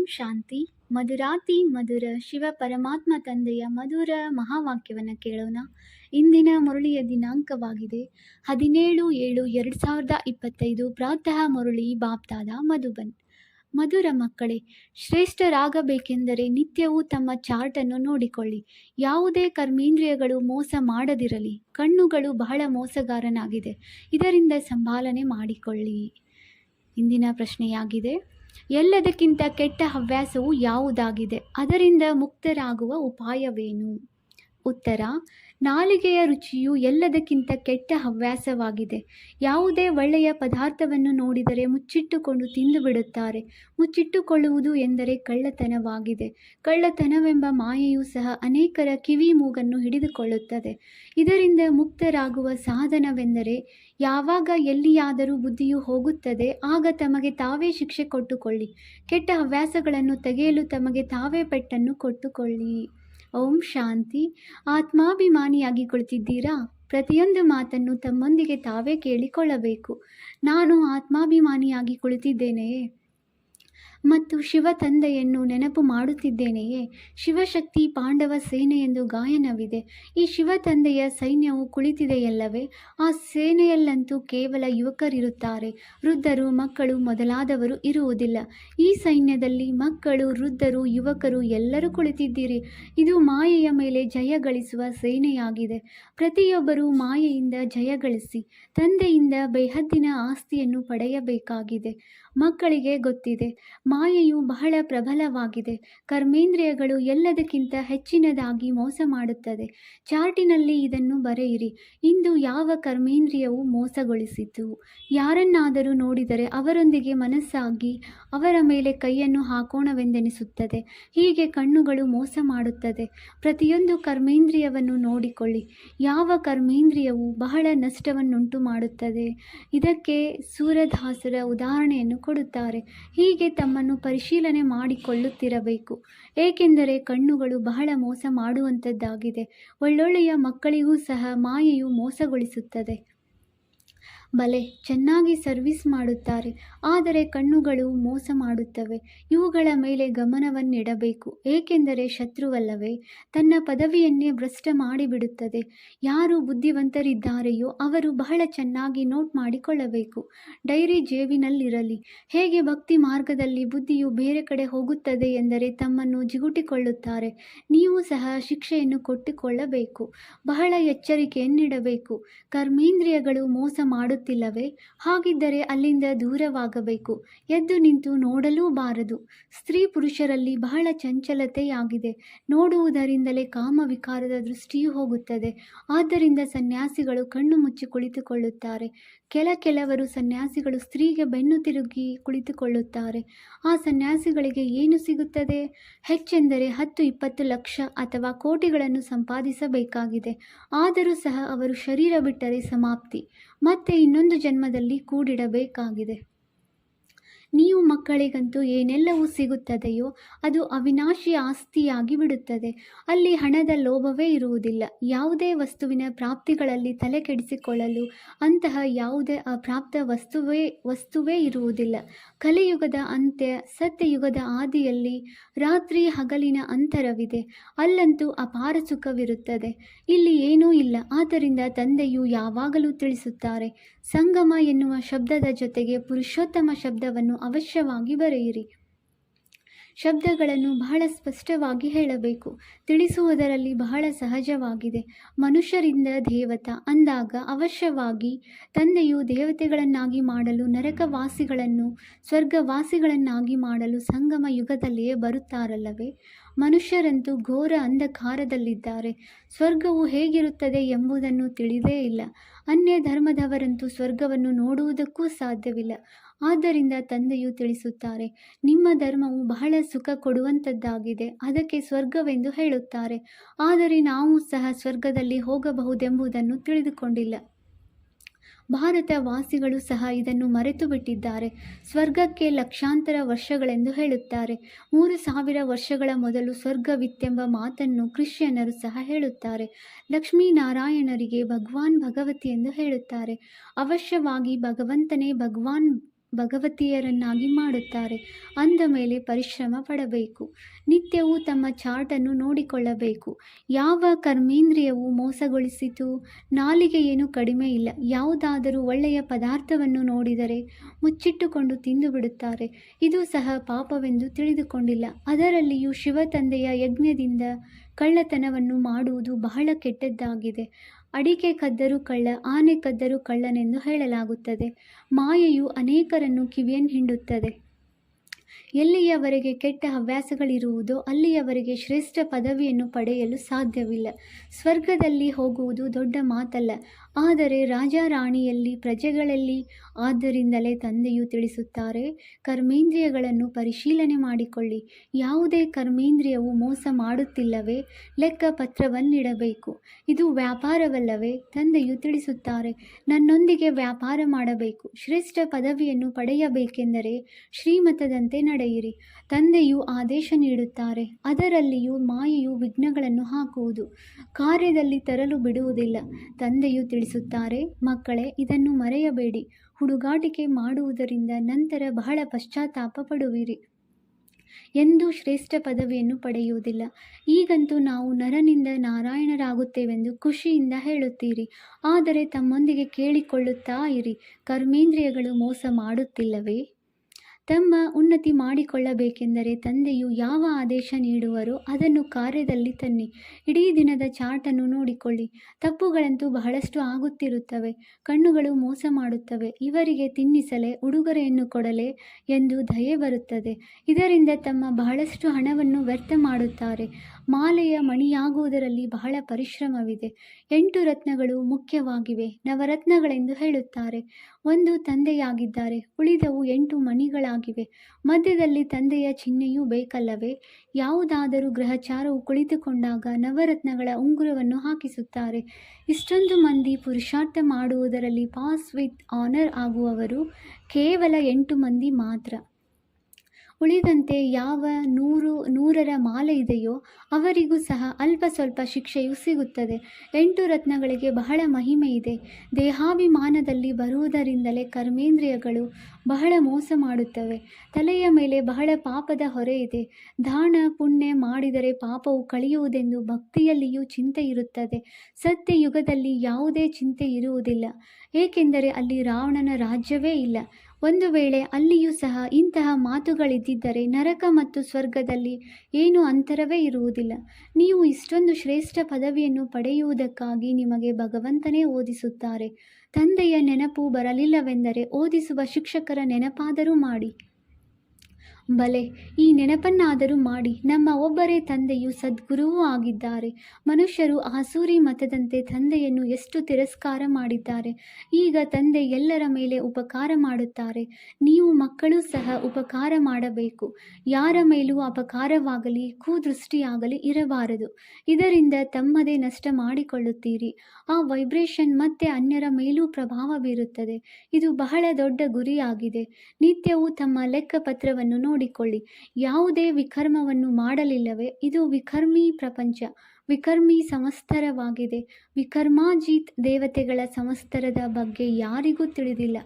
ಓಂ ಶಾಂತಿ. ಮಧುರಾತಿ ಮಧುರ ಶಿವ ಪರಮಾತ್ಮ ತಂದೆಯ ಮಧುರ ಮಹಾವಾಕ್ಯವನ್ನು ಕೇಳೋಣ. ಇಂದಿನ ಮುರಳಿಯ ದಿನಾಂಕವಾಗಿದೆ. ಹದಿನೇಳು ಏಳು ಎರಡು ಸಾವಿರದ ಇಪ್ಪತ್ತೈದು ಪ್ರಾತಃ ಮುರಳಿ ಬಾಪ್ತಾದ ಮಧುಬನ್. ಮಧುರ ಮಕ್ಕಳೇ, ಶ್ರೇಷ್ಠರಾಗಬೇಕೆಂದರೆ ನಿತ್ಯವೂ ತಮ್ಮ ಚಾರ್ಟನ್ನು ನೋಡಿಕೊಳ್ಳಿ. ಯಾವುದೇ ಕರ್ಮೇಂದ್ರಿಯಗಳು ಮೋಸ ಮಾಡದಿರಲಿ. ಕಣ್ಣುಗಳು ಬಹಳ ಮೋಸಗಾರನಾಗಿದೆ. ಇದರಿಂದ ಸಂಭಾಲನೆ ಮಾಡಿಕೊಳ್ಳಿ. ಇಂದಿನ ಪ್ರಶ್ನೆಯಾಗಿದೆ. ಎಲ್ಲದಕ್ಕಿಂತ ಕೆಟ್ಟ ಹವ್ಯಾಸವು ಯಾವುದಾಗಿದೆ? ಅದರಿಂದ ಮುಕ್ತರಾಗುವ ಉಪಾಯವೇನು? ಉತ್ತರ, ನಾಲಿಗೆಯ ರುಚಿಯು ಎಲ್ಲದಕ್ಕಿಂತ ಕೆಟ್ಟ ಹವ್ಯಾಸವಾಗಿದೆ. ಯಾವುದೇ ಒಳ್ಳೆಯ ಪದಾರ್ಥವನ್ನು ನೋಡಿದರೆ ಮುಚ್ಚಿಟ್ಟುಕೊಂಡು ತಿಂದು ಬಿಡುತ್ತಾರೆ ಮುಚ್ಚಿಟ್ಟುಕೊಳ್ಳುವುದು ಎಂದರೆ ಕಳ್ಳತನವಾಗಿದೆ. ಕಳ್ಳತನವೆಂಬ ಮಾಯೆಯೂ ಸಹ ಅನೇಕರ ಕಿವಿ ಮೂಗನ್ನು ಹಿಡಿದುಕೊಳ್ಳುತ್ತದೆ. ಇದರಿಂದ ಮುಕ್ತರಾಗುವ ಸಾಧನವೆಂದರೆ ಯಾವಾಗ ಎಲ್ಲಿಯಾದರೂ ಬುದ್ಧಿಯು ಹೋಗುತ್ತದೆ, ಆಗ ತಮಗೆ ತಾವೇ ಶಿಕ್ಷೆ ಕೊಟ್ಟುಕೊಳ್ಳಿ. ಕೆಟ್ಟ ಹವ್ಯಾಸಗಳನ್ನು ತೆಗೆಯಲು ತಮಗೆ ತಾವೇ ಪೆಟ್ಟನ್ನು ಕೊಟ್ಟುಕೊಳ್ಳಿ. ಓಂ ಶಾಂತಿ. ಆತ್ಮಾಭಿಮಾನಿಯಾಗಿ ಕುಳಿತಿದ್ದೀರಾ ಪ್ರತಿಯೊಂದು ಮಾತನ್ನು ತಮ್ಮೊಂದಿಗೆ ತಾವೇ ಕೇಳಿಕೊಳ್ಳಬೇಕು. ನಾನು ಆತ್ಮಾಭಿಮಾನಿಯಾಗಿ ಕುಳಿತಿದ್ದೇನೆಯೇ ಮತ್ತು ಶಿವ ತಂದೆಯನ್ನು ನೆನಪು ಮಾಡುತ್ತಿದ್ದೇನೆಯೇ? ಶಿವಶಕ್ತಿ ಪಾಂಡವ ಸೇನೆ ಎಂದು ಗಾಯನವಿದೆ. ಈ ಶಿವ ತಂದೆಯ ಸೈನ್ಯವು ಕುಳಿತಿದೆಯಲ್ಲವೇ? ಆ ಸೇನೆಯಲ್ಲಂತೂ ಕೇವಲ ಯುವಕರಿರುತ್ತಾರೆ. ವೃದ್ಧರು, ಮಕ್ಕಳು ಮೊದಲಾದವರು ಇರುವುದಿಲ್ಲ. ಈ ಸೈನ್ಯದಲ್ಲಿ ಮಕ್ಕಳು, ವೃದ್ಧರು, ಯುವಕರು ಎಲ್ಲರೂ ಕುಳಿತಿದ್ದೀರಿ. ಇದು ಮಾಯೆಯ ಮೇಲೆ ಜಯ ಗಳಿಸುವ ಸೇನೆಯಾಗಿದೆ. ಪ್ರತಿಯೊಬ್ಬರೂ ಮಾಯೆಯಿಂದ ಜಯಗಳಿಸಿ ತಂದೆಯಿಂದ ಬೇಹದ್ದಿನ ಆಸ್ತಿಯನ್ನು ಪಡೆಯಬೇಕಾಗಿದೆ. ಮಕ್ಕಳಿಗೆ ಗೊತ್ತಿದೆ. ಮಾಯೆಯು ಬಹಳ ಪ್ರಬಲವಾಗಿದೆ. ಕರ್ಮೇಂದ್ರಿಯಗಳು ಎಲ್ಲದಕ್ಕಿಂತ ಹೆಚ್ಚಿನದಾಗಿ ಮೋಸ ಮಾಡುತ್ತದೆ. ಚಾರ್ಟಿನಲ್ಲಿ ಇದನ್ನು ಬರೆಯಿರಿ. ಇಂದು ಯಾವ ಕರ್ಮೇಂದ್ರಿಯವು ಮೋಸಗೊಳಿಸಿತು? ಯಾರನ್ನಾದರೂ ನೋಡಿದರೆ ಅವರೊಂದಿಗೆ ಮನಸ್ಸಾಗಿ ಅವರ ಮೇಲೆ ಕೈಯನ್ನು ಹಾಕೋಣವೆಂದೆನಿಸುತ್ತದೆ. ಹೀಗೆ ಕಣ್ಣುಗಳು ಮೋಸ ಮಾಡುತ್ತದೆ. ಪ್ರತಿಯೊಂದು ಕರ್ಮೇಂದ್ರಿಯವನ್ನು ನೋಡಿಕೊಳ್ಳಿ. ಯಾವ ಕರ್ಮೇಂದ್ರಿಯವು ಬಹಳ ನಷ್ಟವನ್ನುಂಟು ಮಾಡುತ್ತದೆ? ಇದಕ್ಕೆ ಸೂರದಾಸರ ಉದಾಹರಣೆಯನ್ನು ಕೊಡುತ್ತಾರೆ. ಹೀಗೆ ತಮ್ಮನ್ನು ಪರಿಶೀಲನೆ ಮಾಡಿಕೊಳ್ಳುತ್ತಿರಬೇಕು. ಏಕೆಂದರೆ ಕಣ್ಣುಗಳು ಬಹಳ ಮೋಸ ಮಾಡುವಂಥದ್ದಾಗಿದೆ ಒಳ್ಳೊಳ್ಳೆಯ ಮಕ್ಕಳಿಗೂ ಸಹ ಮಾಯೆಯು ಮೋಸಗೊಳಿಸುತ್ತದೆ. ಬಲೆ, ಚೆನ್ನಾಗಿ ಸರ್ವಿಸ್ ಮಾಡುತ್ತಾರೆ. ಆದರೆ ಕಣ್ಣುಗಳು ಮೋಸ ಮಾಡುತ್ತವೆ. ಇವುಗಳ ಮೇಲೆ ಗಮನವನ್ನಿಡಬೇಕು. ಏಕೆಂದರೆ ಶತ್ರುವಲ್ಲವೇ? ತನ್ನ ಪದವಿಯನ್ನೇ ಭ್ರಷ್ಟ ಮಾಡಿಬಿಡುತ್ತದೆ. ಯಾರು ಬುದ್ಧಿವಂತರಿದ್ದಾರೆಯೋ ಅವರು ಬಹಳ ಚೆನ್ನಾಗಿ ನೋಟ್ ಮಾಡಿಕೊಳ್ಳಬೇಕು. ಡೈರಿ ಜೇಬಿನಲ್ಲಿರಲಿ. ಹೇಗೆ ಭಕ್ತಿ ಮಾರ್ಗದಲ್ಲಿ ಬುದ್ಧಿಯು ಬೇರೆ ಕಡೆ ಹೋಗುತ್ತದೆ ಎಂದರೆ ತಮ್ಮನ್ನು ಜಿಗುಟಿಕೊಳ್ಳುತ್ತಾರೆ. ನೀವು ಸಹ ಶಿಕ್ಷೆಯನ್ನು ಕೊಟ್ಟುಕೊಳ್ಳಬೇಕು. ಬಹಳ ಎಚ್ಚರಿಕೆಯನ್ನಿಡಬೇಕು. ಕರ್ಮೇಂದ್ರಿಯಗಳು ಮೋಸ ಮಾಡುತ್ತಿಲ್ಲವೇ? ಹಾಗಿದ್ದರೆ ಅಲ್ಲಿಂದ ದೂರವಾಗಬೇಕು. ಎದ್ದು ನಿಂತು ನೋಡಲೂ ಬಾರದು ಸ್ತ್ರೀ ಪುರುಷರಲ್ಲಿ ಬಹಳ ಚಂಚಲತೆಯಾಗಿದೆ. ನೋಡುವುದರಿಂದಲೇ ಕಾಮವಿಕಾರದ ದೃಷ್ಟಿಯು ಹೋಗುತ್ತದೆ. ಆದ್ದರಿಂದ ಸನ್ಯಾಸಿಗಳು ಕಣ್ಣು ಮುಚ್ಚಿ ಕುಳಿತುಕೊಳ್ಳುತ್ತಾರೆ. ಕೆಲ ಕೆಲವರು ಸನ್ಯಾಸಿಗಳು ಸ್ತ್ರೀಗೆ ಬೆನ್ನು ತಿರುಗಿ ಕುಳಿತುಕೊಳ್ಳುತ್ತಾರೆ. ಆ ಸನ್ಯಾಸಿಗಳಿಗೆ ಏನು ಸಿಗುತ್ತದೆ? ಹೆಚ್ಚೆಂದರೆ ಹತ್ತು ಇಪ್ಪತ್ತು ಲಕ್ಷ ಅಥವಾ ಕೋಟಿಗಳನ್ನು ಸಂಪಾದಿಸಬೇಕಾಗಿದೆ. ಆದರೂ ಸಹ ಅವರು ಶರೀರ ಬಿಟ್ಟರೆ ಸಮಾಪ್ತಿ. ಮತ್ತೆ ಇನ್ನೊಂದು ಜನ್ಮದಲ್ಲಿ ಕೂಡಿಡಬೇಕಾಗಿದೆ. ನೀವು ಮಕ್ಕಳಿಗಂತೂ ಏನೆಲ್ಲವೂ ಸಿಗುತ್ತದೆಯೋ ಅದು ಅವಿನಾಶಿ ಆಸ್ತಿಯಾಗಿ ಬಿಡುತ್ತದೆ. ಅಲ್ಲಿ ಹಣದ ಲೋಭವೇ ಇರುವುದಿಲ್ಲ. ಯಾವುದೇ ವಸ್ತುವಿನ ಪ್ರಾಪ್ತಿಗಳಲ್ಲಿ ತಲೆ ಕೆಡಿಸಿಕೊಳ್ಳಲು ಅಂತಹ ಯಾವುದೇ ಅಪ್ರಾಪ್ತ ವಸ್ತುವೇ ವಸ್ತುವೇ ಇರುವುದಿಲ್ಲ. ಕಲಿಯುಗದ ಅಂತ್ಯ, ಸತ್ಯಯುಗದ ಆದಿಯಲ್ಲಿ ರಾತ್ರಿ ಹಗಲಿನ ಅಂತರವಿದೆ. ಅಲ್ಲಂತೂ ಅಪಾರ ಸುಖವಿರುತ್ತದೆ. ಇಲ್ಲಿ ಏನೂ ಇಲ್ಲ. ಆದ್ದರಿಂದ ತಂದೆಯು ಯಾವಾಗಲೂ ತಿಳಿಸುತ್ತಾರೆ. ಸಂಗಮ ಎನ್ನುವ ಶಬ್ದದ ಜೊತೆಗೆ ಪುರುಷೋತ್ತಮ ಶಬ್ದವನ್ನು ಅವಶ್ಯವಾಗಿ ಬರೆಯಿರಿ. ಶಬ್ದಗಳನ್ನು ಬಹಳ ಸ್ಪಷ್ಟವಾಗಿ ಹೇಳಬೇಕು. ತಿಳಿಸುವುದರಲ್ಲಿ ಬಹಳ ಸಹಜವಾಗಿದೆ. ಮನುಷ್ಯರಿಂದ ದೇವತ ಅಂದಾಗ ಅವಶ್ಯವಾಗಿ ತಂದೆಯು ದೇವತೆಗಳನ್ನಾಗಿ ಮಾಡಲು ನರಕವಾಸಿಗಳನ್ನು, ಸ್ವರ್ಗವಾಸಿಗಳನ್ನಾಗಿ ಮಾಡಲು ಸಂಗಮ ಯುಗದಲ್ಲಿಯೇ ಬರುತ್ತಾರಲ್ಲವೇ? ಮನುಷ್ಯರಂತೂ ಘೋರ ಅಂಧಕಾರದಲ್ಲಿದ್ದಾರೆ. ಸ್ವರ್ಗವು ಹೇಗಿರುತ್ತದೆ ಎಂಬುದನ್ನು ತಿಳಿದೇ ಇಲ್ಲ. ಅನ್ಯ ಧರ್ಮದವರಂತೂ ಸ್ವರ್ಗವನ್ನು ನೋಡುವುದಕ್ಕೂ ಸಾಧ್ಯವಿಲ್ಲ. ಆದ್ದರಿಂದ ತಂದೆಯು ತಿಳಿಸುತ್ತಾರೆ, ನಿಮ್ಮ ಧರ್ಮವು ಬಹಳ ಸುಖ ಕೊಡುವಂಥದ್ದಾಗಿದೆ ಅದಕ್ಕೆ ಸ್ವರ್ಗವೆಂದು ಹೇಳುತ್ತಾರೆ, ಆದರೆ ನಾವು ಸಹ ಸ್ವರ್ಗದಲ್ಲಿ ಹೋಗಬಹುದೆಂಬುದನ್ನು ತಿಳಿದುಕೊಂಡಿಲ್ಲ. ಭಾರತ ವಾಸಿಗಳು ಸಹ ಇದನ್ನು ಮರೆತು ಬಿಟ್ಟಿದ್ದಾರೆ ಸ್ವರ್ಗಕ್ಕೆ ಲಕ್ಷಾಂತರ ವರ್ಷಗಳೆಂದು ಹೇಳುತ್ತಾರೆ, ಮೂರು ಸಾವಿರ ವರ್ಷಗಳ ಮೊದಲು ಸ್ವರ್ಗವಿತ್ತೆಂಬ ಮಾತನ್ನು ಕ್ರಿಶ್ಚಿಯನ್ನರು ಸಹ ಹೇಳುತ್ತಾರೆ, ಲಕ್ಷ್ಮೀನಾರಾಯಣರಿಗೆ ಭಗವಾನ್ ಭಗವತಿ ಎಂದು ಹೇಳುತ್ತಾರೆ, ಅವಶ್ಯವಾಗಿ ಭಗವಂತನೇ ಭಗವಾನ್ ಭಗವತಿಯರನ್ನಾಗಿ ಮಾಡುತ್ತಾರೆ. ಅಂದ ಮೇಲೆ ಪರಿಶ್ರಮ ಪಡಬೇಕು. ನಿತ್ಯವೂ ತಮ್ಮ ಚಾರ್ಟನ್ನು ನೋಡಿಕೊಳ್ಳಬೇಕು. ಯಾವ ಕರ್ಮೇಂದ್ರಿಯವು ಮೋಸಗೊಳಿಸಿತು? ನಾಲಿಗೆ ಏನು ಕಡಿಮೆ ಇಲ್ಲ. ಯಾವುದಾದರೂ ಒಳ್ಳೆಯ ಪದಾರ್ಥವನ್ನು ನೋಡಿದರೆ ಮುಚ್ಚಿಟ್ಟುಕೊಂಡು ತಿಂದು ಬಿಡುತ್ತಾರೆ ಇದು ಸಹ ಪಾಪವೆಂದು ತಿಳಿದುಕೊಂಡಿಲ್ಲ. ಅದರಲ್ಲಿಯೂ ಶಿವತಂದೆಯ ಯಜ್ಞದಿಂದ ಕಳ್ಳತನವನ್ನು ಮಾಡುವುದು ಬಹಳ ಕೆಟ್ಟದ್ದಾಗಿದೆ. ಅಡಿಕೆ ಕದ್ದರು ಕಳ್ಳ, ಆನೆ ಕದ್ದರು ಕಳ್ಳನೆಂದು ಹೇಳಲಾಗುತ್ತದೆ. ಮಾಯೆಯು ಅನೇಕರನ್ನು ಕಿವಿಯನ್ ಹಿಂಡುತ್ತದೆ. ಎಲ್ಲಿಯವರೆಗೆ ಕೆಟ್ಟ ಹವ್ಯಾಸಗಳಿರುವುದೋ ಅಲ್ಲಿಯವರೆಗೆ ಶ್ರೇಷ್ಠ ಪದವಿಯನ್ನು ಪಡೆಯಲು ಸಾಧ್ಯವಿಲ್ಲ. ಸ್ವರ್ಗದಲ್ಲಿ ಹೋಗುವುದು ದೊಡ್ಡ ಮಾತಲ್ಲ. ಆದರೆ ರಾಜಾರಾಣಿಯಲ್ಲಿ ಪ್ರಜೆಗಳಲ್ಲಿ ಆದ್ದರಿಂದಲೇ ತಂದೆಯು ತಿಳಿಸುತ್ತಾರೆ, ಕರ್ಮೇಂದ್ರಿಯಗಳನ್ನು ಪರಿಶೀಲನೆ ಮಾಡಿಕೊಳ್ಳಿ. ಯಾವುದೇ ಕರ್ಮೇಂದ್ರಿಯವು ಮೋಸ ಮಾಡುತ್ತಿಲ್ಲವೇ, ಲೆಕ್ಕ ಪತ್ರವನ್ನಿಡಬೇಕು. ಇದು ವ್ಯಾಪಾರವಲ್ಲವೇ, ತಂದೆಯು ತಿಳಿಸುತ್ತಾರೆ, ನನ್ನೊಂದಿಗೆ ವ್ಯಾಪಾರ ಮಾಡಬೇಕು. ಶ್ರೇಷ್ಠ ಪದವಿಯನ್ನು ಪಡೆಯಬೇಕೆಂದರೆ ಶ್ರೀಮತದಂತೆ ನಡೆಯಿರಿ. ತಂದೆಯು ಆದೇಶ ನೀಡುತ್ತಾರೆ, ಅದರಲ್ಲಿಯೂ ಮಾಯೆಯು ವಿಘ್ನಗಳನ್ನು ಹಾಕುವುದು. ಕಾರ್ಯದಲ್ಲಿ ತರಲು ಬಿಡುವುದಿಲ್ಲ. ತಂದೆಯು ತಿಳಿಸುತ್ತಾರೆ. ಮಕ್ಕಳೇ, ಇದನ್ನು ಮರೆಯಬೇಡಿ. ಹುಡುಗಾಟಿಕೆ ಮಾಡುವುದರಿಂದ ನಂತರ ಬಹಳ ಪಶ್ಚಾತ್ತಾಪ ಪಡುವಿರಿ. ಎಂದೂ ಶ್ರೇಷ್ಠ ಪದವಿಯನ್ನು ಪಡೆಯುವುದಿಲ್ಲ. ಈಗಂತೂ ನಾವು ನರನಿಂದ ನಾರಾಯಣರಾಗುತ್ತೇವೆಂದು ಖುಷಿಯಿಂದ ಹೇಳುತ್ತೀರಿ. ಆದರೆ ತಮ್ಮೊಂದಿಗೆ ಕೇಳಿಕೊಳ್ಳುತ್ತಾ ಇರಿ. ಕರ್ಮೇಂದ್ರಿಯಗಳು ಮೋಸ ಮಾಡುತ್ತಿಲ್ಲವೇ? ತಮ್ಮ ಉನ್ನತಿ ಮಾಡಿಕೊಳ್ಳಬೇಕೆಂದರೆ ತಂದೆಯು ಯಾವ ಆದೇಶ ನೀಡುವರೋ ಅದನ್ನು ಕಾರ್ಯದಲ್ಲಿ ತನ್ನಿ. ಇಡೀ ದಿನದ ಚಾರ್ಟನ್ನು ನೋಡಿಕೊಳ್ಳಿ. ತಪ್ಪುಗಳಂತೂ ಬಹಳಷ್ಟು ಆಗುತ್ತಿರುತ್ತವೆ. ಕಣ್ಣುಗಳು ಮೋಸ ಮಾಡುತ್ತವೆ. ಇವರಿಗೆ ತಿನ್ನಿಸಲೇ, ಉಡುಗೊರೆಯನ್ನು ಕೊಡಲೇ ಎಂದು ದಯೆ ಬರುತ್ತದೆ. ಇದರಿಂದ ತಮ್ಮ ಬಹಳಷ್ಟು ಹಣವನ್ನು ವ್ಯರ್ಥ ಮಾಡುತ್ತಾರೆ. ಮಾಲೆಯ ಮಣಿಯಾಗುವುದರಲ್ಲಿ ಬಹಳ ಪರಿಶ್ರಮವಿದೆ. ಎಂಟು ರತ್ನಗಳು ಮುಖ್ಯವಾಗಿವೆ, ನವರತ್ನಗಳೆಂದು ಹೇಳುತ್ತಾರೆ. ಒಂದು ತಂದೆಯಾಗಿದ್ದಾರೆ, ಉಳಿದವು ಎಂಟು ಮಣಿಗಳಾಗಿವೆ. ಮಧ್ಯದಲ್ಲಿ ತಂದೆಯ ಚಿಹ್ನೆಯೂ ಬೇಕಲ್ಲವೇ? ಯಾವುದಾದರೂ ಗ್ರಹಚಾರವು ಕುಳಿತುಕೊಂಡಾಗ ನವರತ್ನಗಳ ಉಂಗುರವನ್ನು ಹಾಕಿಸುತ್ತಾರೆ. ಇಷ್ಟೊಂದು ಮಂದಿ ಪುರುಷಾರ್ಥ ಮಾಡುವುದರಲ್ಲಿ ಪಾಸ್ ವಿತ್ ಆನರ್ ಆಗುವವರು ಕೇವಲ ಎಂಟು ಮಂದಿ ಮಾತ್ರ. ಉಳಿದಂತೆ ಯಾವ ನೂರು, ನೂರರ ಮಾಲೆ ಇದೆಯೋ ಅವರಿಗೂ ಸಹ ಅಲ್ಪ ಸ್ವಲ್ಪ ಶಿಕ್ಷೆಯು ಸಿಗುತ್ತದೆ. ಎಂಟು ರತ್ನಗಳಿಗೆ ಬಹಳ ಮಹಿಮೆ ಇದೆ. ದೇಹಾಭಿಮಾನದಲ್ಲಿ ಬರುವುದರಿಂದಲೇ ಕರ್ಮೇಂದ್ರಿಯಗಳು ಬಹಳ ಮೋಸ ಮಾಡುತ್ತವೆ. ತಲೆಯ ಮೇಲೆ ಬಹಳ ಪಾಪದ ಹೊರೆ ಇದೆ. ದಾನ, ಪುಣ್ಯ ಮಾಡಿದರೆ ಪಾಪವು ಕಳೆಯುವುದೆಂದು ಭಕ್ತಿಯಲ್ಲಿಯೂ ಚಿಂತೆ ಇರುತ್ತದೆ. ಸತ್ಯ ಯುಗದಲ್ಲಿ ಯಾವುದೇ ಚಿಂತೆ ಇರುವುದಿಲ್ಲ. ಏಕೆಂದರೆ ಅಲ್ಲಿ ರಾವಣನ ರಾಜ್ಯವೇ ಇಲ್ಲ. ಒಂದು ವೇಳೆ ಅಲ್ಲಿಯೂ ಸಹ ಇಂತಹ ಮಾತುಗಳಿದ್ದಿದ್ದರೆ ನರಕ ಮತ್ತು ಸ್ವರ್ಗದಲ್ಲಿ ಏನು ಅಂತರವೇ ಇರುವುದಿಲ್ಲ. ನೀವು ಇಷ್ಟೊಂದು ಶ್ರೇಷ್ಠ ಪದವಿಯನ್ನು ಪಡೆಯುವುದಕ್ಕಾಗಿ ನಿಮಗೆ ಭಗವಂತನೇ ಓದಿಸುತ್ತಾರೆ. ತಂದೆಯ ನೆನಪು ಬರಲಿಲ್ಲವೆಂದರೆ ಓದಿಸುವ ಶಿಕ್ಷಕರ ನೆನಪಾದರೂ ಮಾಡಿ. ಬಲೆ, ಈ ನೆನಪನ್ನಾದರೂ ಮಾಡಿ. ನಮ್ಮ ಒಬ್ಬರೇ ತಂದೆಯು ಸದ್ಗುರುವೂ ಆಗಿದ್ದಾರೆ. ಮನುಷ್ಯರು ಆಸೂರಿ ಮತದಂತೆ ತಂದೆಯನ್ನು ಎಷ್ಟು ತಿರಸ್ಕಾರ ಮಾಡಿದ್ದಾರೆ. ಈಗ ತಂದೆ ಎಲ್ಲರ ಮೇಲೆ ಉಪಕಾರ ಮಾಡುತ್ತಾರೆ. ನೀವು ಮಕ್ಕಳು ಸಹ ಉಪಕಾರ ಮಾಡಬೇಕು. ಯಾರ ಮೇಲೂ ಅಪಕಾರವಾಗಲಿ, ಕೂದೃಷ್ಟಿಯಾಗಲಿ ಇರಬಾರದು. ಇದರಿಂದ ತಮ್ಮದೇ ನಷ್ಟ ಮಾಡಿಕೊಳ್ಳುತ್ತೀರಿ. ಆ ವೈಬ್ರೇಷನ್ ಮತ್ತೆ ಅನ್ಯರ ಮೇಲೂ ಪ್ರಭಾವ ಬೀರುತ್ತದೆ. ಇದು ಬಹಳ ದೊಡ್ಡ ಗುರಿಯಾಗಿದೆ. ನಿತ್ಯವೂ ತಮ್ಮ ಲೆಕ್ಕಪತ್ರವನ್ನು ನೋಡಿಕೊಳ್ಳಿ. ಯಾವುದೇ ವಿಕರ್ಮವನ್ನು ಮಾಡಲಿಲ್ಲವೇ? ಇದು ವಿಕರ್ಮಿ ಪ್ರಪಂಚ. ವಿಕರ್ಮಿ ಸಮಸ್ತರವಾಗಿದೆ. ವಿಕರ್ಮಾಜೀತ್ ದೇವತೆಗಳ ಸಮಸ್ತರದ ಬಗ್ಗೆ ಯಾರಿಗೂ ತಿಳಿದಿಲ್ಲ.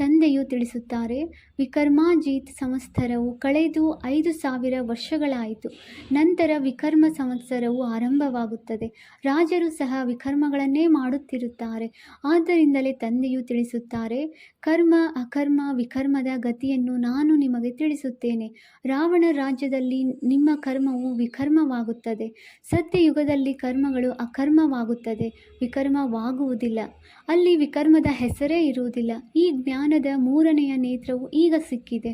ತಂದೆಯು ತಿಳಿಸುತ್ತಾರೆ ವಿಕರ್ಮಾಜೀತ್ ಸಂವತ್ಸರವು ಕಳೆದು ಐದು ಸಾವಿರ ವರ್ಷಗಳಾಯಿತು. ನಂತರ ವಿಕರ್ಮ ಸಂವತ್ಸರವು ಆರಂಭವಾಗುತ್ತದೆ. ರಾಜರು ಸಹ ವಿಕರ್ಮಗಳನ್ನೇ ಮಾಡುತ್ತಿರುತ್ತಾರೆ. ಆದ್ದರಿಂದಲೇ ತಂದೆಯು ತಿಳಿಸುತ್ತಾರೆ, ಕರ್ಮ, ಅಕರ್ಮ, ವಿಕರ್ಮದ ಗತಿಯನ್ನು ನಾನು ನಿಮಗೆ ತಿಳಿಸುತ್ತೇನೆ. ರಾವಣ ರಾಜ್ಯದಲ್ಲಿ ನಿಮ್ಮ ಕರ್ಮವು ವಿಕರ್ಮವಾಗುತ್ತದೆ. ಸತ್ಯಯುಗದಲ್ಲಿ ಕರ್ಮಗಳು ಅಕರ್ಮವಾಗುತ್ತದೆ. ವಿಕರ್ಮವಾಗುವುದಿಲ್ಲ. ಅಲ್ಲಿ ವಿಕರ್ಮದ ಹೆಸರೇ ಇರುವುದಿಲ್ಲ. ಈ ಜ್ಞಾನದ ಮೂರನೆಯ ನೇತ್ರವು ಈಗ ಸಿಕ್ಕಿದೆ.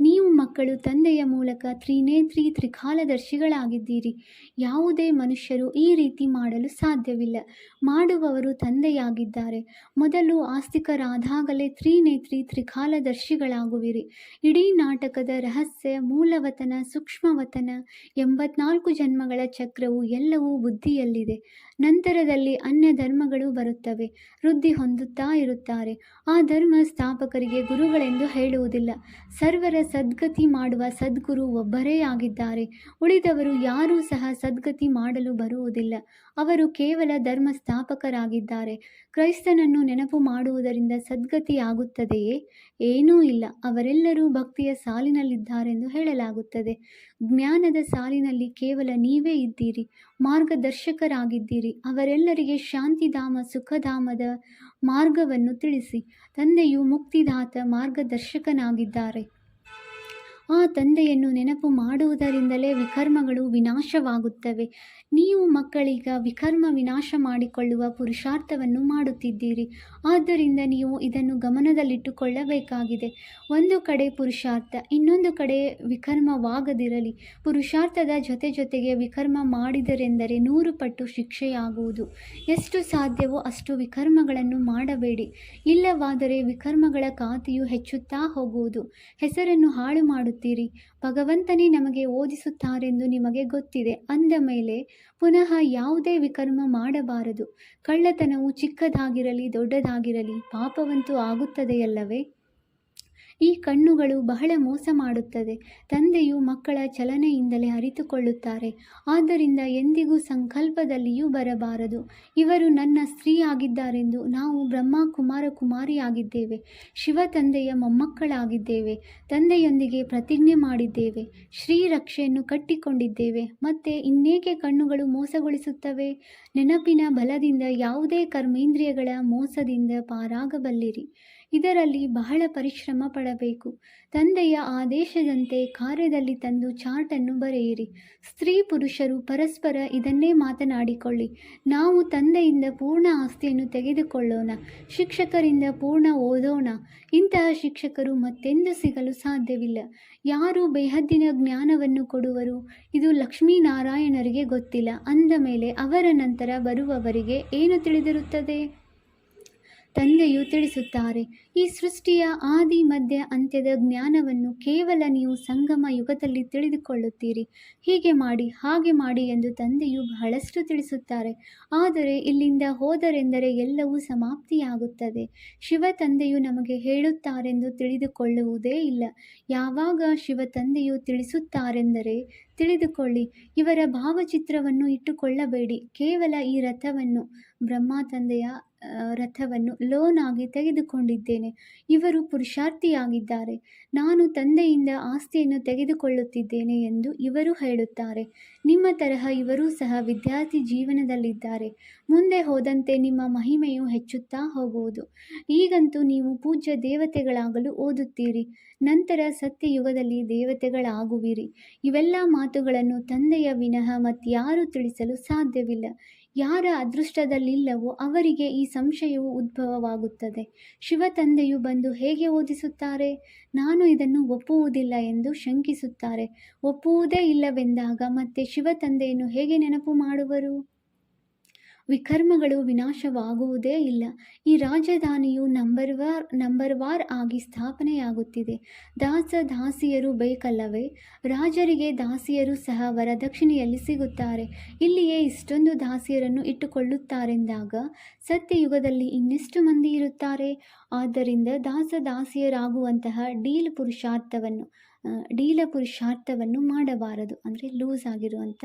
ನೀವು ಮಕ್ಕಳು ತಂದೆಯ ಮೂಲಕ ತ್ರಿನೇತ್ರಿ ತ್ರಿಕಾಲದರ್ಶಿಗಳಾಗಿದ್ದೀರಿ. ಯಾವುದೇ ಮನುಷ್ಯರು ಈ ರೀತಿ ಮಾಡಲು ಸಾಧ್ಯವಿಲ್ಲ. ಮಾಡುವವರು ತಂದೆಯಾಗಿದ್ದಾರೆ. ಮೊದಲು ಆಸ್ತಿಕರಾದಾಗಲೇ ತ್ರಿನೇತ್ರಿ ತ್ರಿಕಾಲದರ್ಶಿಗಳಾಗುವಿರಿ. ಇಡೀ ನಾಟಕದ ರಹಸ್ಯ, ಮೂಲವತನ, ಸೂಕ್ಷ್ಮವತನ, ಎಂಬತ್ನಾಲ್ಕು ಜನ್ಮಗಳ ಚಕ್ರವು ಎಲ್ಲವೂ ಬುದ್ಧಿಯಲ್ಲಿದೆ. ನಂತರದಲ್ಲಿ ಅನ್ಯ ಧರ್ಮಗಳು ಬರುತ್ತವೆ. ವೃದ್ಧಿ ಹೊಂದುತ್ತಾ ಇರುತ್ತಾರೆ. ಆ ಧರ್ಮ ಸ್ಥಾಪಕರಿಗೆ ಗುರುಗಳೆಂದು ಹೇಳುವುದಿಲ್ಲ. ಸರ್ವರ ಸದ್ಗತಿ ಮಾಡುವ ಸದ್ಗುರು ಒಬ್ಬರೇ ಆಗಿದ್ದಾರೆ. ಉಳಿದವರು ಯಾರೂ ಸಹ ಸದ್ಗತಿ ಮಾಡಲು ಬರುವುದಿಲ್ಲ. ಅವರು ಕೇವಲ ಧರ್ಮ ಸ್ಥಾಪಕರಾಗಿದ್ದಾರೆ ಕ್ರೈಸ್ತನನ್ನು ನೆನಪು ಮಾಡುವುದರಿಂದ ಸದ್ಗತಿಯಾಗುತ್ತದೆಯೇ? ಏನೂ ಇಲ್ಲ. ಅವರೆಲ್ಲರೂ ಭಕ್ತಿಯ ಸಾಲಿನಲ್ಲಿದ್ದಾರೆಂದು ಹೇಳಲಾಗುತ್ತದೆ. ಜ್ಞಾನದ ಸಾಲಿನಲ್ಲಿ ಕೇವಲ ನೀವೇ ಇದ್ದೀರಿ. ಮಾರ್ಗದರ್ಶಕರಾಗಿದ್ದೀರಿ. ಅವರೆಲ್ಲರಿಗೆ ಶಾಂತಿಧಾಮ, ಸುಖಧಾಮದ ಮಾರ್ಗವನ್ನು ತಿಳಿಸಿ. ತಂದೆಯು ಮುಕ್ತಿದಾತ ಮಾರ್ಗದರ್ಶಕನಾಗಿದ್ದಾರೆ. ಆ ತಂದೆಯನ್ನು ನೆನಪು ಮಾಡುವುದರಿಂದಲೇ ವಿಕರ್ಮಗಳು ವಿನಾಶವಾಗುತ್ತವೆ. ನೀವು ಮಕ್ಕಳೀಗ ವಿಕರ್ಮ ವಿನಾಶ ಮಾಡಿಕೊಳ್ಳುವ ಪುರುಷಾರ್ಥವನ್ನು ಮಾಡುತ್ತಿದ್ದೀರಿ. ಆದ್ದರಿಂದ ನೀವು ಇದನ್ನು ಗಮನದಲ್ಲಿಟ್ಟುಕೊಳ್ಳಬೇಕಾಗಿದೆ. ಒಂದು ಕಡೆ ಪುರುಷಾರ್ಥ, ಇನ್ನೊಂದು ಕಡೆ ವಿಕರ್ಮವಾಗದಿರಲಿ. ಪುರುಷಾರ್ಥದ ಜೊತೆ ಜೊತೆಗೆ ವಿಕರ್ಮ ಮಾಡಿದರೆಂದರೆ ನೂರು ಪಟ್ಟು ಶಿಕ್ಷೆಯಾಗುವುದು. ಎಷ್ಟು ಸಾಧ್ಯವೋ ಅಷ್ಟು ವಿಕರ್ಮಗಳನ್ನು ಮಾಡಬೇಡಿ. ಇಲ್ಲವಾದರೆ ವಿಕರ್ಮಗಳ ಖಾತೆಯು ಹೆಚ್ಚುತ್ತಾ ಹೋಗುವುದು. ಹೆಸರನ್ನು ಹಾಳು ಮಾಡುತ್ತೀರಿ ಭಗವಂತನೇ ನಮಗೆ ಓದಿಸುತ್ತಾರೆಂದು ನಿಮಗೆ ಗೊತ್ತಿದೆ. ಅಂದ ಮೇಲೆ ಪುನಃ ಯಾವುದೇ ವಿಕರ್ಮ ಮಾಡಬಾರದು. ಕಳ್ಳತನವು ಚಿಕ್ಕದಾಗಿರಲಿ ದೊಡ್ಡದಾಗಿರಲಿ ಪಾಪವಂತೂ ಆಗುತ್ತದೆಯಲ್ಲವೇ? ಈ ಕಣ್ಣುಗಳು ಬಹಳ ಮೋಸ ಮಾಡುತ್ತದೆ. ತಂದೆಯು ಮಕ್ಕಳ ಚಲನೆಯಿಂದಲೇ ಅರಿತುಕೊಳ್ಳುತ್ತಾರೆ. ಆದ್ದರಿಂದ ಎಂದಿಗೂ ಸಂಕಲ್ಪದಲ್ಲಿಯೂ ಬರಬಾರದು. ಇವರು ನನ್ನ ಸ್ತ್ರೀ ಆಗಿದ್ದಾರೆಂದು ನಾವು ಬ್ರಹ್ಮ ಕುಮಾರ ಕುಮಾರಿಯಾಗಿದ್ದೇವೆ. ಶಿವ ತಂದೆಯ ಮೊಮ್ಮಕ್ಕಳಾಗಿದ್ದೇವೆ. ತಂದೆಯೊಂದಿಗೆ ಪ್ರತಿಜ್ಞೆ ಮಾಡಿದ್ದೇವೆ. ಶ್ರೀರಕ್ಷೆಯನ್ನು ಕಟ್ಟಿಕೊಂಡಿದ್ದೇವೆ. ಮತ್ತೆ ಇನ್ನೇಕೆ ಕಣ್ಣುಗಳು ಮೋಸಗೊಳಿಸುತ್ತವೆ? ನೆನಪಿನ ಬಲದಿಂದ ಯಾವುದೇ ಕರ್ಮೇಂದ್ರಿಯಗಳ ಮೋಸದಿಂದ ಪಾರಾಗಬಲ್ಲಿರಿ. ಇದರಲ್ಲಿ ಬಹಳ ಪರಿಶ್ರಮ ಪಡಬೇಕು. ತಂದೆಯ ಆದೇಶದಂತೆ ಕಾರ್ಯದಲ್ಲಿ ತಂದು ಚಾರ್ಟನ್ನು ಬರೆಯಿರಿ. ಸ್ತ್ರೀ ಪುರುಷರು ಪರಸ್ಪರ ಇದನ್ನೇ ಮಾತನಾಡಿಕೊಳ್ಳಿ. ನಾವು ತಂದೆಯಿಂದ ಪೂರ್ಣ ಆಸ್ತಿಯನ್ನು ತೆಗೆದುಕೊಳ್ಳೋಣ. ಶಿಕ್ಷಕರಿಂದ ಪೂರ್ಣ ಓದೋಣ. ಇಂತಹ ಶಿಕ್ಷಕರು ಮತ್ತೆಂದು ಸಿಗಲು ಸಾಧ್ಯವಿಲ್ಲ. ಯಾರು ಬೇಹದ್ದಿನ ಜ್ಞಾನವನ್ನು ಕೊಡುವರು? ಇದು ಲಕ್ಷ್ಮೀನಾರಾಯಣರಿಗೆ ಗೊತ್ತಿಲ್ಲ. ಅಂದ ಮೇಲೆ ಅವರ ನಂತರ ಬರುವವರಿಗೆ ಏನು ತಿಳಿದಿರುತ್ತದೆ? ತಂದೆಯು ತಿಳಿಸುತ್ತಾರೆ, ಈ ಸೃಷ್ಟಿಯ ಆದಿ, ಮಧ್ಯ, ಅಂತ್ಯದ ಜ್ಞಾನವನ್ನು ಕೇವಲ ನೀವು ಸಂಗಮ ಯುಗದಲ್ಲಿ ತಿಳಿದುಕೊಳ್ಳುತ್ತೀರಿ. ಹೀಗೆ ಮಾಡಿ, ಹಾಗೆ ಮಾಡಿ ಎಂದು ತಂದೆಯು ಬಹಳಷ್ಟು ತಿಳಿಸುತ್ತಾರೆ. ಆದರೆ ಇಲ್ಲಿಂದ ಹೋದರೆಂದರೆ ಎಲ್ಲವೂ ಸಮಾಪ್ತಿಯಾಗುತ್ತದೆ. ಶಿವ ತಂದೆಯು ನಮಗೆ ಹೇಳುತ್ತಾರೆಂದು ತಿಳಿದುಕೊಳ್ಳುವುದೇ ಇಲ್ಲ. ಯಾವಾಗ ಶಿವ ತಂದೆಯು ತಿಳಿಸುತ್ತಾರೆಂದರೆ ತಿಳಿದುಕೊಳ್ಳಿ. ಇವರ ಭಾವಚಿತ್ರವನ್ನು ಇಟ್ಟುಕೊಳ್ಳಬೇಡಿ. ಕೇವಲ ಈ ರಥವನ್ನು, ಬ್ರಹ್ಮ ತಂದೆಯ ರಥವನ್ನು ಲೋನ್ ಆಗಿ ತೆಗೆದುಕೊಂಡಿದ್ದೇನೆ. ಇವರು ಪುರುಷಾರ್ಥಿಯಾಗಿದ್ದಾರೆ. ನಾನು ತಂದೆಯಿಂದ ಆಸ್ತಿಯನ್ನು ತೆಗೆದುಕೊಳ್ಳುತ್ತಿದ್ದೇನೆ ಎಂದು ಇವರು ಹೇಳುತ್ತಾರೆ. ನಿಮ್ಮ ತರಹ ಇವರೂ ಸಹ ವಿದ್ಯಾರ್ಥಿ ಜೀವನದಲ್ಲಿದ್ದಾರೆ. ಮುಂದೆ ಹೋದಂತೆ ನಿಮ್ಮ ಮಹಿಮೆಯು ಹೆಚ್ಚುತ್ತಾ ಹೋಗುವುದು. ಈಗಂತೂ ನೀವು ಪೂಜ್ಯ ದೇವತೆಗಳಾಗಲು ಓದುತ್ತೀರಿ. ನಂತರ ಸತ್ಯಯುಗದಲ್ಲಿ ದೇವತೆಗಳಾಗುವಿರಿ. ಇವೆಲ್ಲ ಮಾತುಗಳನ್ನು ತಂದೆಯ ವಿನಃ ಮತ್ಯಾರೂ ತಿಳಿಸಲು ಸಾಧ್ಯವಿಲ್ಲ. ಯಾರ ಅದೃಷ್ಟದಲ್ಲಿಲ್ಲವೋ ಅವರಿಗೆ ಈ ಸಂಶಯವು ಉದ್ಭವವಾಗುತ್ತದೆ. ಶಿವ ತಂದೆಯು ಬಂದು ಹೇಗೆ ಓದಿಸುತ್ತಾರೆ? ನಾನು ಇದನ್ನು ಒಪ್ಪುವುದಿಲ್ಲ ಎಂದು ಶಂಕಿಸುತ್ತಾರೆ. ಒಪ್ಪುವುದೇ ಇಲ್ಲವೆಂದಾಗ ಮತ್ತೆ ಶಿವ ತಂದೆಯನ್ನು ಹೇಗೆ ನೆನಪು ಮಾಡುವರು? ವಿಕರ್ಮಗಳು ವಿನಾಶವಾಗುವುದೇ ಇಲ್ಲ. ಈ ರಾಜಧಾನಿಯು ನಂಬರ್ ವಾರ್ ನಂಬರ್ ವಾರ್ ಆಗಿ ಸ್ಥಾಪನೆಯಾಗುತ್ತಿದೆ. ದಾಸ ದಾಸಿಯರು ಬೇಕಲ್ಲವೇ? ರಾಜರಿಗೆ ದಾಸಿಯರು ಸಹ ವರದಕ್ಷಿಣೆಯಲ್ಲಿ ಸಿಗುತ್ತಾರೆ. ಇಲ್ಲಿಯೇ ಇಷ್ಟೊಂದು ದಾಸಿಯರನ್ನು ಇಟ್ಟುಕೊಳ್ಳುತ್ತಾರೆಂದಾಗ ಸತ್ಯಯುಗದಲ್ಲಿ ಇನ್ನೆಷ್ಟು ಮಂದಿ ಇರುತ್ತಾರೆ? ಆದ್ದರಿಂದ ದಾಸ ದಾಸಿಯರಾಗುವಂತಹ ಡೀಲ್ ಪುರುಷಾರ್ಥವನ್ನು ಡೀಲ ಪುರುಷಾರ್ಥವನ್ನು ಮಾಡಬಾರದು. ಅಂದರೆ ಲೂಸ್ ಆಗಿರುವಂಥ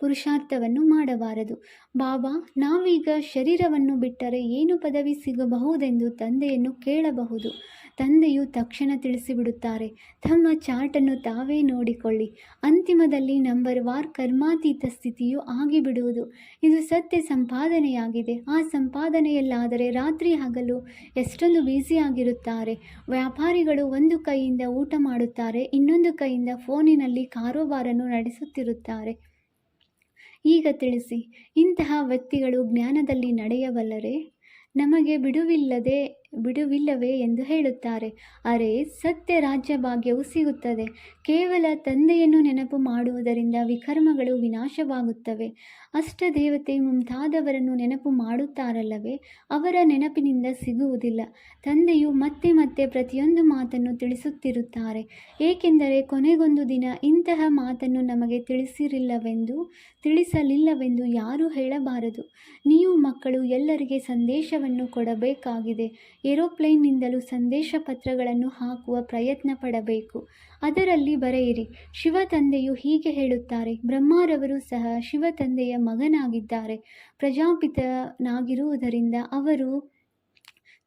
ಪುರುಷಾರ್ಥವನ್ನು ಮಾಡಬಾರದು. ಬಾಬಾ, ನಾವೀಗ ಶರೀರವನ್ನು ಬಿಟ್ಟರೆ ಏನು ಪದವಿ ಸಿಗಬಹುದೆಂದು ತಂದೆಯನ್ನು ಕೇಳಬಹುದು. ತಂದೆಯು ತಕ್ಷಣ ತಿಳಿಸಿಬಿಡುತ್ತಾರೆ, ತಮ್ಮ ಚಾರ್ಟನ್ನು ತಾವೇ ನೋಡಿಕೊಳ್ಳಿ. ಅಂತಿಮದಲ್ಲಿ ನಂಬರ್ ವಾರ್ ಕರ್ಮಾತೀತ ಸ್ಥಿತಿಯು ಆಗಿಬಿಡುವುದು. ಇದು ಸತ್ಯ ಸಂಪಾದನೆಯಾಗಿದೆ. ಆ ಸಂಪಾದನೆಯಲ್ಲಾದರೆ ರಾತ್ರಿ ಹಗಲು ಎಷ್ಟೊಂದು ಬ್ಯುಸಿಯಾಗಿರುತ್ತಾರೆ ವ್ಯಾಪಾರಿಗಳು ಒಂದು ಕೈಯಿಂದ ಊಟ ಮಾಡುತ್ತಾರೆ ಇನ್ನೊಂದು ಕೈಯಿಂದ ಫೋನಿನಲ್ಲಿ ಕಾರೋಬಾರನ್ನು ನಡೆಸುತ್ತಿರುತ್ತಾರೆ. ಈಗ ತಿಳಿಸಿ ಇಂತಹ ವ್ಯಕ್ತಿಗಳು ಜ್ಞಾನದಲ್ಲಿ ನಡೆಯಬಲ್ಲರೆ ನಮಗೆ ಬಿಡುವಿಲ್ಲದೆ ಬಿಡುವಿಲ್ಲವೇ ಎಂದು ಹೇಳುತ್ತಾರೆ. ಅರೆ, ಸತ್ಯ ರಾಜ್ಯ ಭಾಗ್ಯವು ಸಿಗುತ್ತದೆ. ಕೇವಲ ತಂದೆಯನ್ನು ನೆನಪು ಮಾಡುವುದರಿಂದ ವಿಕರ್ಮಗಳು ವಿನಾಶವಾಗುತ್ತವೆ. ಅಷ್ಟ ದೇವತೆ ಮುಂತಾದವರನ್ನು ನೆನಪು ಮಾಡುತ್ತಾರಲ್ಲವೇ, ಅವರ ನೆನಪಿನಿಂದ ಸಿಗುವುದಿಲ್ಲ. ತಂದೆಯು ಮತ್ತೆ ಮತ್ತೆ ಪ್ರತಿಯೊಂದು ಮಾತನ್ನು ತಿಳಿಸುತ್ತಿರುತ್ತಾರೆ. ಏಕೆಂದರೆ ಕೊನೆಗೊಂದು ದಿನ ಇಂತಹ ಮಾತನ್ನು ನಮಗೆ ತಿಳಿಸಿರಿಲ್ಲವೆಂದು, ತಿಳಿಸಲಿಲ್ಲವೆಂದು ಯಾರೂ ಹೇಳಬಾರದು. ನೀವು ಮಕ್ಕಳು ಎಲ್ಲರಿಗೆ ಸಂದೇಶವನ್ನು ಕೊಡಬೇಕಾಗಿದೆ. ಏರೋಪ್ಲೇನ್ನಿಂದಲೂ ಸಂದೇಶ ಪತ್ರಗಳನ್ನು ಹಾಕುವ ಪ್ರಯತ್ನ ಪಡಬೇಕು. ಅದರಲ್ಲಿ ಬರೆಯಿರಿ, ಶಿವ ತಂದೆಯು ಹೀಗೆ ಹೇಳುತ್ತಾರೆ, ಬ್ರಹ್ಮರವರು ಸಹ ಶಿವ ತಂದೆಯ ಮಗನಾಗಿದ್ದಾರೆ. ಪ್ರಜಾಪಿತನಾಗಿರುವುದರಿಂದ ಅವರು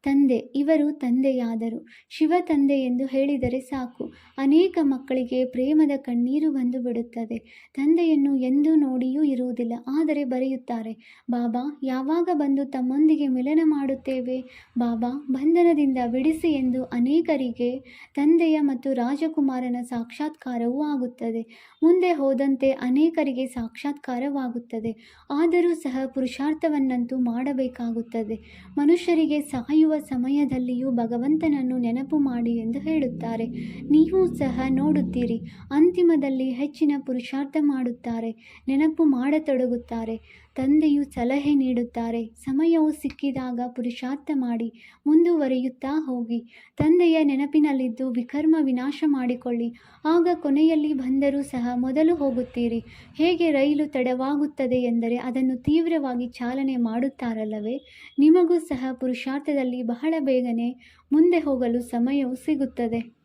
ತಂದೆ, ಇವರು ತಂದೆಯಾದರು. ಶಿವ ತಂದೆ ಎಂದು ಹೇಳಿದರೆ ಸಾಕು. ಅನೇಕ ಮಕ್ಕಳಿಗೆ ಪ್ರೇಮದ ಕಣ್ಣೀರು ಬಂದು ಬಿಡುತ್ತದೆ. ತಂದೆಯನ್ನು ಎಂದೂ ನೋಡಿಯೂ ಇರುವುದಿಲ್ಲ, ಆದರೆ ಬರೆಯುತ್ತಾರೆ, ಬಾಬಾ, ಯಾವಾಗ ಬಂದು ತಮ್ಮೊಂದಿಗೆ ಮಿಲನ ಮಾಡುತ್ತೇವೆ? ಬಾಬಾ, ಬಂಧನದಿಂದ ಬಿಡಿಸಿ ಎಂದು ಅನೇಕರಿಗೆ ತಂದೆಯ ಮತ್ತು ರಾಜಕುಮಾರನ ಸಾಕ್ಷಾತ್ಕಾರವೂ ಆಗುತ್ತದೆ. ಮುಂದೆ ಹೋದಂತೆ ಅನೇಕರಿಗೆ ಸಾಕ್ಷಾತ್ಕಾರವಾಗುತ್ತದೆ. ಆದರೂ ಸಹ ಪುರುಷಾರ್ಥವನ್ನಂತೂ ಮಾಡಬೇಕಾಗುತ್ತದೆ. ಮನುಷ್ಯರಿಗೆ ಸಾಯುವ ಸಮಯದಲ್ಲಿಯೂ ಭಗವಂತನನ್ನು ನೆನಪು ಮಾಡಿ ಎಂದು ಹೇಳುತ್ತಾರೆ. ನೀವು ಸಹ ನೋಡುತ್ತೀರಿ, ಅಂತಿಮದಲ್ಲಿ ಹೆಚ್ಚಿನ ಪುರುಷಾರ್ಥ ಮಾಡುತ್ತಾರೆ, ನೆನಪು ಮಾಡತೊಡಗುತ್ತಾರೆ. ತಂದೆಯು ಸಲಹೆ ನೀಡುತ್ತಾರೆ. ಸಮಯವು ಸಿಕ್ಕಿದಾಗ ಪುರುಷಾರ್ಥ ಮಾಡಿ ಮುಂದುವರಿಯುತ್ತಾ ಹೋಗಿ. ತಂದೆಯ ನೆನಪಿನಲ್ಲಿದ್ದು ವಿಕರ್ಮ ವಿನಾಶ ಮಾಡಿಕೊಳ್ಳಿ. ಆಗ ಕೊನೆಯಲ್ಲಿ ಬಂದರೂ ಸಹ ಮೊದಲು ಹೋಗುತ್ತೀರಿ. ಹೇಗೆ ರೈಲು ತಡವಾಗುತ್ತದೆ ಎಂದರೆ ಅದನ್ನು ತೀವ್ರವಾಗಿ ಚಾಲನೆ ಮಾಡುತ್ತಾರಲ್ಲವೇ? ನಿಮಗೂ ಸಹ ಪುರುಷಾರ್ಥದಲ್ಲಿ ಬಹಳ ಬೇಗನೆ ಮುಂದೆ ಹೋಗಲು ಸಮಯವು ಸಿಗುತ್ತದೆ.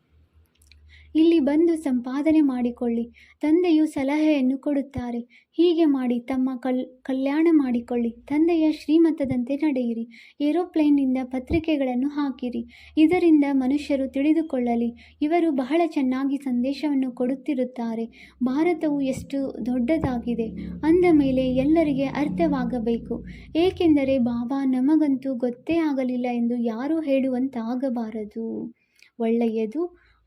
ಇಲ್ಲಿ ಬಂದು ಸಂಪಾದನೆ ಮಾಡಿಕೊಳ್ಳಿ. ತಂದೆಯು ಸಲಹೆಯನ್ನು ಕೊಡುತ್ತಾರೆ. ಹೀಗೆ ಮಾಡಿ ತಮ್ಮ ಕಲ್, ಕಲ್ಯಾಣ ಮಾಡಿಕೊಳ್ಳಿ. ತಂದೆಯ ಶ್ರೀಮತದಂತೆ ನಡೆಯಿರಿ. ಏರೋಪ್ಲೇನ್ನಿಂದ ಪತ್ರಿಕೆಗಳನ್ನು ಹಾಕಿರಿ. ಇದರಿಂದ ಮನುಷ್ಯರು ತಿಳಿದುಕೊಳ್ಳಲಿ. ಇವರು ಬಹಳ ಚೆನ್ನಾಗಿ ಸಂದೇಶವನ್ನು ಕೊಡುತ್ತಿರುತ್ತಾರೆ. ಭಾರತವು ಎಷ್ಟು ದೊಡ್ಡದಾಗಿದೆ. ಅಂದ ಮೇಲೆ ಎಲ್ಲರಿಗೆ ಅರ್ಥವಾಗಬೇಕು. ಏಕೆಂದರೆ ಬಾಬಾ ನಮಗಂತೂ ಗೊತ್ತೇ ಆಗಲಿಲ್ಲ ಎಂದು ಯಾರೂ ಹೇಳುವಂತಾಗಬಾರದು. ಒಳ್ಳೆಯದು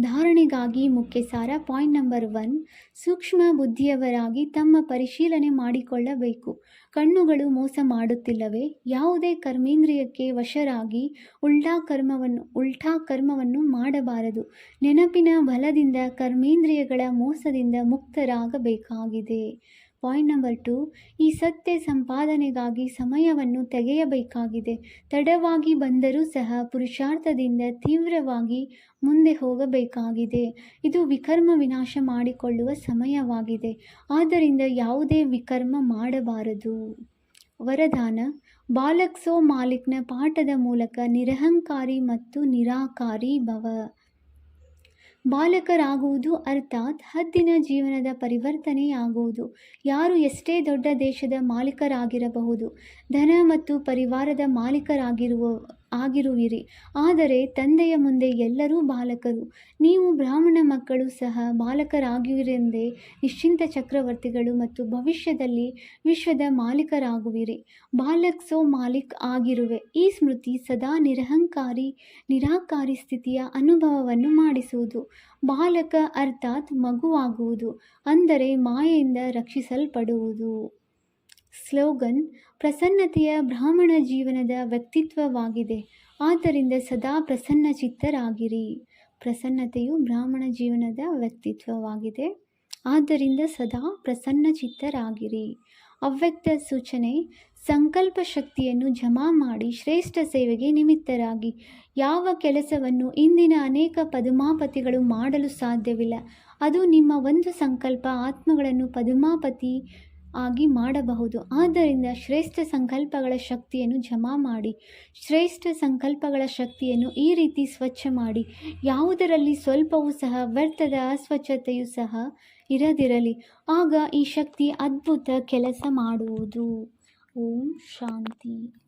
ಧಾರಣೆಗಾಗಿ ಮುಖ್ಯ ಸಾರ ಪಾಯಿಂಟ್ ನಂಬರ್ ಒನ್, ಸೂಕ್ಷ್ಮ ಬುದ್ಧಿಯವರಾಗಿ ತಮ್ಮ ಪರಿಶೀಲನೆ ಮಾಡಿಕೊಳ್ಳಬೇಕು. ಕಣ್ಣುಗಳು ಮೋಸ ಮಾಡುತ್ತಿಲ್ಲವೇ? ಯಾವುದೇ ಕರ್ಮೇಂದ್ರಿಯಕ್ಕೆ ವಶರಾಗಿ ಉಲ್ಟಾ ಕರ್ಮವನ್ನು ಉಲ್ಟಾ ಕರ್ಮವನ್ನು ಮಾಡಬಾರದು. ನೆನಪಿನ ಬಲದಿಂದ ಕರ್ಮೇಂದ್ರಿಯಗಳ ಮೋಸದಿಂದ ಮುಕ್ತರಾಗಬೇಕಾಗಿದೆ. ಪಾಯಿಂಟ್ ನಂಬರ್ ಟು, ಈ ಸತ್ಯ ಸಂಪಾದನೆಗಾಗಿ ಸಮಯವನ್ನು ತೆಗೆಯಬೇಕಾಗಿದೆ. ತಡವಾಗಿ ಬಂದರೂ ಸಹ ಪುರುಷಾರ್ಥದಿಂದ ತೀವ್ರವಾಗಿ ಮುಂದೆ ಹೋಗಬೇಕಾಗಿದೆ. ಇದು ವಿಕರ್ಮ ವಿನಾಶ ಮಾಡಿಕೊಳ್ಳುವ ಸಮಯವಾಗಿದೆ. ಆದ್ದರಿಂದ ಯಾವುದೇ ವಿಕರ್ಮ ಮಾಡಬಾರದು. ವರದಾನ ಬಾಲಕ್ಸೋ ಮಾಲಿಕ್ನ ಪಾಠದ ಮೂಲಕ ನಿರಹಂಕಾರಿ ಮತ್ತು ನಿರಾಕಾರಿ ಭವ. ಬಾಲಕರಾಗುವುದು ಅರ್ಥಾತ್ ಹದ್ದಿನ ಜೀವನದ ಪರಿವರ್ತನೆಯಾಗುವುದು. ಯಾರು ಎಷ್ಟೇ ದೊಡ್ಡ ದೇಶದ ಮಾಲೀಕರಾಗಿರಬಹುದು ಧನ ಮತ್ತು ಪರಿವಾರದ ಮಾಲೀಕರಾಗಿರುವ ಆಗಿರುವಿರಿ. ಆದರೆ ತಂದೆಯ ಮುಂದೆ ಎಲ್ಲರೂ ಬಾಲಕರು. ನೀವು ಬ್ರಾಹ್ಮಣ ಮಕ್ಕಳು ಸಹ ಬಾಲಕರಾಗುವಿರೆಂದೇ ನಿಶ್ಚಿಂತ ಚಕ್ರವರ್ತಿಗಳು ಮತ್ತು ಭವಿಷ್ಯದಲ್ಲಿ ವಿಶ್ವದ ಮಾಲೀಕರಾಗುವಿರಿ. ಬಾಲಕ್ ಸೋ ಮಾಲಿಕ್ ಆಗಿರುವೆ. ಈ ಸ್ಮೃತಿ ಸದಾ ನಿರಹಂಕಾರಿ, ನಿರಾಕಾರಿ ಸ್ಥಿತಿಯ ಅನುಭವವನ್ನು ಮಾಡಿಸುವುದು. ಬಾಲಕ ಅರ್ಥಾತ್ ಮಗುವಾಗುವುದು, ಅಂದರೆ ಮಾಯೆಯಿಂದ ರಕ್ಷಿಸಲ್ಪಡುವುದು. ಸ್ಲೋಗನ್ ಪ್ರಸನ್ನತೆಯ ಬ್ರಾಹ್ಮಣ ಜೀವನದ ವ್ಯಕ್ತಿತ್ವವಾಗಿದೆ. ಆದ್ದರಿಂದ ಸದಾ ಪ್ರಸನ್ನ ಚಿತ್ತರಾಗಿರಿ ಪ್ರಸನ್ನತೆಯು ಬ್ರಾಹ್ಮಣ ಜೀವನದ ವ್ಯಕ್ತಿತ್ವವಾಗಿದೆ. ಆದ್ದರಿಂದ ಸದಾ ಪ್ರಸನ್ನ ಚಿತ್ತರಾಗಿರಿ ಅವ್ಯಕ್ತ ಸೂಚನೆ, ಸಂಕಲ್ಪ ಶಕ್ತಿಯನ್ನು ಜಮಾ ಮಾಡಿ ಶ್ರೇಷ್ಠ ಸೇವೆಗೆ ನಿಮಿತ್ತರಾಗಿ. ಯಾವ ಕೆಲಸವನ್ನು ಇಂದಿನ ಅನೇಕ ಪದುಮಾಪತಿಗಳು ಮಾಡಲು ಸಾಧ್ಯವಿಲ್ಲ. ಅದು ನಿಮ್ಮ ಒಂದು ಸಂಕಲ್ಪ ಆತ್ಮಗಳನ್ನು ಪದುಮಾಪತಿ ಆಗಿ ಮಾಡಬಹುದು. ಆದ್ದರಿಂದ ಶ್ರೇಷ್ಠ ಸಂಕಲ್ಪಗಳ ಶಕ್ತಿಯನ್ನು ಜಮಾ ಮಾಡಿ, ಶ್ರೇಷ್ಠ ಸಂಕಲ್ಪಗಳ ಶಕ್ತಿಯನ್ನು ಈ ರೀತಿ ಸ್ವಚ್ಛ ಮಾಡಿ, ಯಾವುದರಲ್ಲಿ ಸ್ವಲ್ಪವೂ ಸಹ ವ್ಯರ್ಥದ ಅಸ್ವಚ್ಛತೆಯು ಸಹ ಇರದಿರಲಿ, ಆಗ ಈ ಶಕ್ತಿ ಅದ್ಭುತ ಕೆಲಸ ಮಾಡುವುದು. ಓಂ ಶಾಂತಿ.